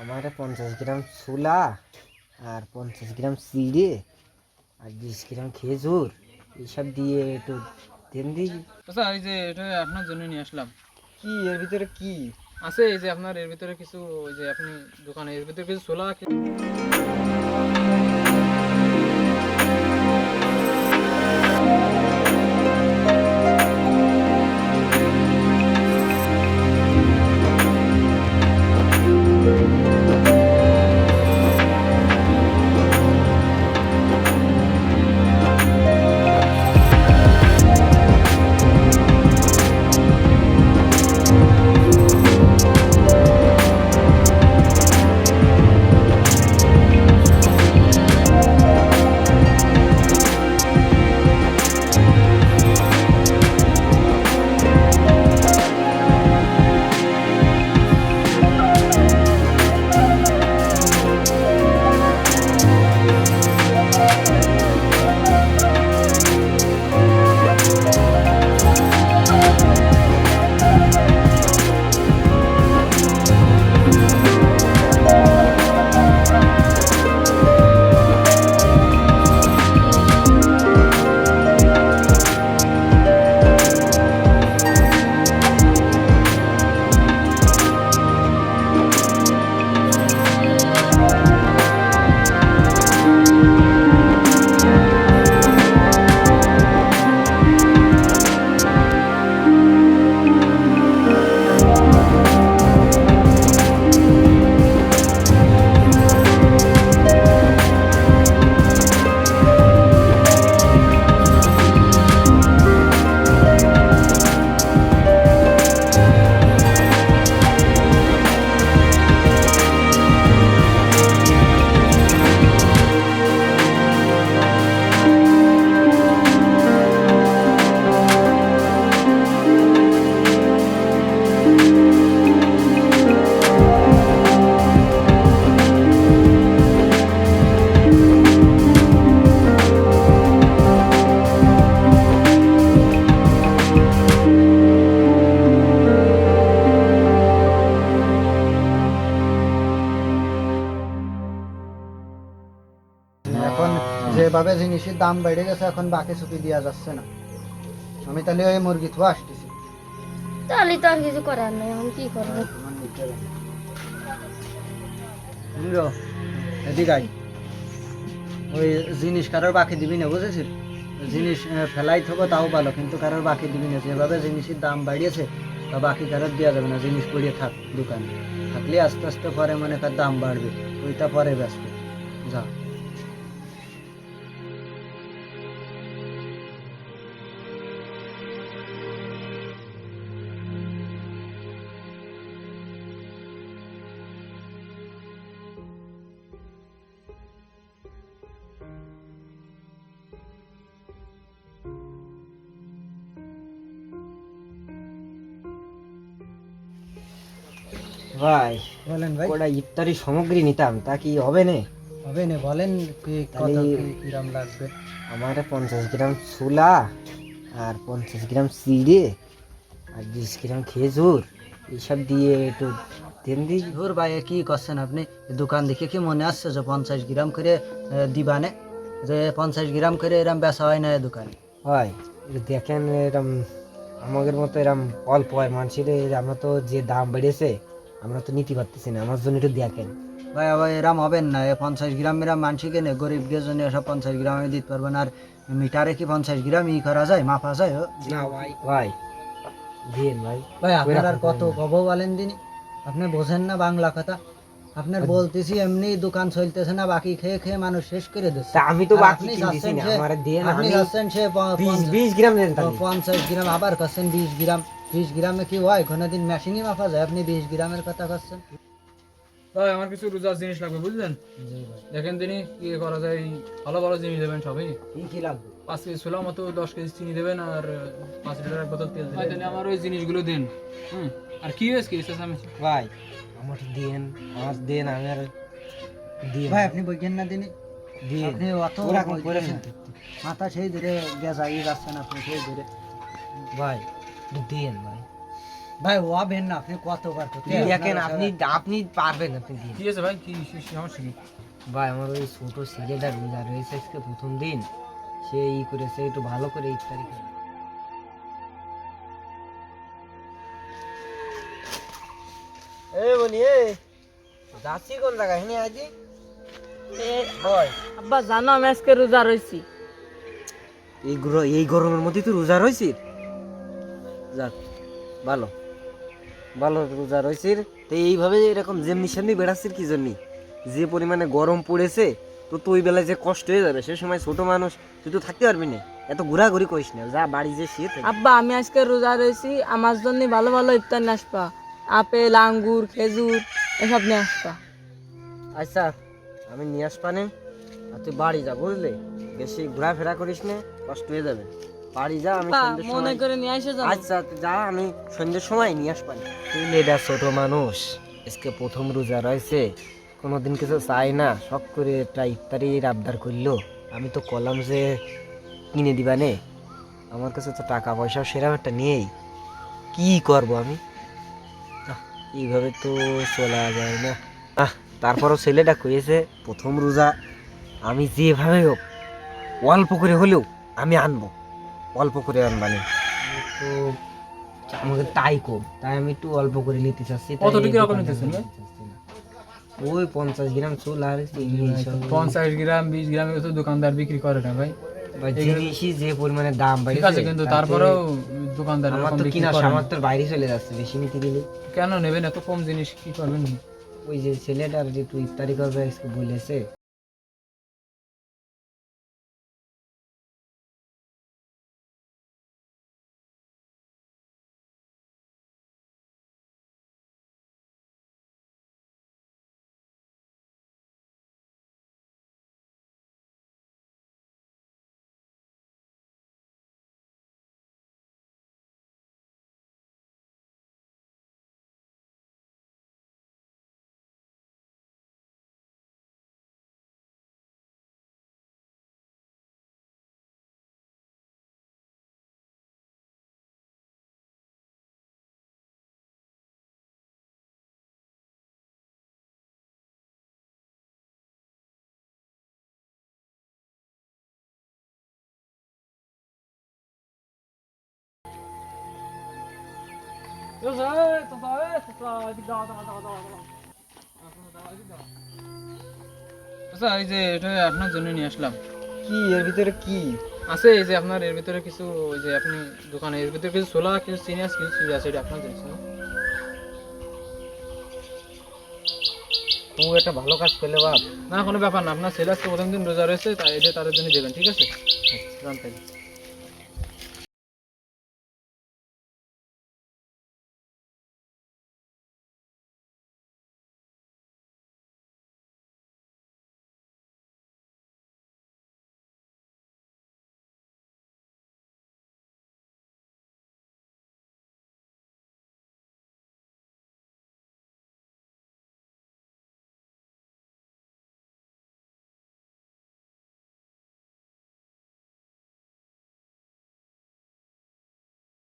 আমার পঞ্চাশ গ্রাম ছোলা আর পঞ্চাশ গ্রাম চিড়ে আর বিশ গ্রাম খেজুর। এইসব দিয়ে একটু দেন দিই আচ্ছা এই যে এটা আপনার জন্য নিয়ে আসলাম। কি এর ভিতরে কি? আছে এই যে আপনার এর ভিতরে কিছু ওই যে আপনি দোকানে এর ভিতরে কিছু ছোলা যেভাবে জিনিসের দাম বেড়ে গেছে এখন বাকি চুপি দেওয়া যাচ্ছে না। আমি তাহলে ওই মুরগি থুয়া আসতেছি। তাহলে তো আর কিছু করার নেই এখন কি করব? ওই জিনিস কারোর বাকি দিবি না বুঝেছিস? জিনিস ফেলাই থাকব তাও ভালো কিন্তু কারোর বাকি দিবি না। যেভাবে জিনিসের দাম বাড়িয়েছে তা বাকি কারোর দেওয়া যাবে না। জিনিস পড়িয়ে থাক দোকানে। থাকলে আস্তে আস্তে পরে মনে কর দাম বাড়বে ওইটা পরে ব্যস্ত। যা। ভাই বলেন ভাই। ওটা ইফতারি সামগ্রী নিতাম তা কি হবে না? হবে না বলেন কত কিরম লাগবে? আমার পঞ্চাশ গ্রাম ছোলা আর পঞ্চাশ গ্রাম চিড়ে আর বিশ গ্রাম খেজুর এইসব দিয়ে একটু দেন দিই ধুর ভাই কি করছেন আপনি? দোকান দেখে কি মনে আসছে যে পঞ্চাশ গ্রাম করে দিবানে? যে পঞ্চাশ গ্রাম করে এরম বেচা হয় না দোকানে? হয় দেখেন এরম আমাদের মতো এরম অল্প হয় মানুষের আমরা তো যে দাম বেড়েছে আমরা তো নিতে পারতেছি না আমার জন্য একটু দেখেন ভাই আবার এরম হবেন না এ পঞ্চাশ গ্রাম এরম মানুষই কেনে? গরিব জন্য এসব পঞ্চাশ গ্রামে দিতে পারবেন আর মিটারে কি পঞ্চাশ গ্রাম ই করা যায় মাপা যায়? ও? না ভাই। ভাই দিন ভাই। ভাই আপনার আর কত কব বলেন দিনই আপনি বোঝেন না বাংলা কথা। আপনার বলতেছি এমনি দোকান চলতেছে না বাকি খেয়ে খেয়ে মানুষ শেষ করে দিচ্ছে। আমি তো বাকি কিনতেছি না আমার দেন আপনি আমি যাচ্ছেন সে প- বিশ পঞ্চাশ- বিশ গ্রাম দেন তাহলে। পঞ্চাশ গ্রাম আবার করছেন বিশ গ্রাম। বিশ গ্রামে কি হয়? কোনোদিন মেশিনই মাপা যায়? আপনি বিশ গ্রামের কথা করছেন। ভাই আমার কিছু রোজার জিনিস লাগবে বুঝলেন? দেখেন তিনি কি করা যায় ভালো ভালো জিনিস দেবেন সবই। কি কি লাগবে? পাঁচ কেজি ছোলা মতো দশ কেজি চিনি দেবেন আর পাঁচ লিটার এক বোতল তেল দেবেন। তাহলে আমার ওই জিনিসগুলো দিন হুম? আর কি হয়েছে কি? আমি ভাই আমার দেন আমার দেন আমি আর দিন। ভাই আপনি বইকেন না দিনই দিন। আপনি অত মাথা সেই ধরে গেজাই যাচ্ছেন আপনি সেই ধরে। ভাই একটু দেন ভাই। ভাই ও আবেন না আপনি কতবার করতে দেখেন আপনি আপনি পারবেন আপনি দিয়ে কি আছে ভাই? কি সমস্যা কি? ভাই আমার ওই ছোট ছেলেটা রোজা রয়েছে আজকে প্রথম দিন। সে ই করেছে একটু ভালো করে ইফতারি করে। এ বলি এ যাচ্ছি কোন জায়গায়? হিনি আজি বয়। আব্বা জানো আমি আজকে রোজা রয়েছি এই এই গরমের মধ্যে তুই রোজা রয়েছিস যাক ভালো। ভালো রোজা রয়েছিস তো এইভাবে এরকম যেমনি সেমনি বেড়াচ্ছিস কি জন্যি? যে পরিমাণে গরম পড়েছে তো তো ওই বেলায় যে কষ্ট হয়ে যাবে সে সময় ছোট মানুষ তুই তো থাকতে পারবি না। এত ঘোরাঘুরি করিস না যা বাড়ি যে শীত আব্বা আমি আজকে রোজা রয়েছি আমার জন্য ভালো ভালো ইফতার নিয়ে আসবা। আপেল আঙ্গুর খেজুর এসব নিয়ে আসবা। আচ্ছা আমি নিয়ে আসবানে আর তুই বাড়ি যা বুঝলি? বেশি ঘোরাফেরা করিস না কষ্ট হয়ে যাবে। বাড়ি যা আমি মনে করে নিয়ে এসে যাব আচ্ছা যা আমি সন্ধ্যের সময় নিয়ে আসবানি তুই লেডা ছোট মানুষ আজকে প্রথম রোজা রয়েছে কোনোদিন কিছু চাই না শখ করে একটা ইফতারির আবদার করল। আমি তো কলাম যে কিনে দিবা নে। আমার কাছে তো টাকা পয়সা সেরকম একটা নেই। কি করব আমি? এইভাবে তো চলা যায় না। আহ তারপরও ছেলেটা কয়েছে প্রথম রোজা আমি যেভাবে হোক অল্প করে হলেও আমি আনব। অল্প করে আনবানি তো আমাকে তাই কম তাই আমি একটু অল্প করে নিতে চাচ্ছি তাই কতটুকু রকম নিতেছেন ওই পঞ্চাশ গ্রাম চুল আর। পঞ্চাশ গ্রাম বিশ গ্রাম তো দোকানদার বিক্রি করে না ভাই। জিনিসই যে পরিমাণে দাম ঠিক আছে কিন্তু তারপরেও দোকানদার আমার তো কিনা। সামর্থ্যের বাইরে চলে যাচ্ছে বেশি নিতে দিলে কেন নেবেন? এত কম জিনিস কি করবেন? ওই যে ছেলেটার যে একটু ইফতারি করবে আজকে বলেছে আচ্ছা এই যে এটা আপনার জন্য নিয়ে আসলাম। কি এর ভিতরে কি? আছে এই যে আপনার এর ভিতরে কিছু ওই যে আপনি দোকানে এর ভিতরে কিছু ছোলা কিছু চিনি আছে কিছু চুড়ি আছে এটা আপনার জন্য। একটা ভালো কাজ করলে বাপ। না কোনো ব্যাপার না আপনার ছেলে আজকে প্রথম দিন রোজা রয়েছে তাই এটা তাদের জন্য দেবেন ঠিক আছে? আচ্ছা জানতে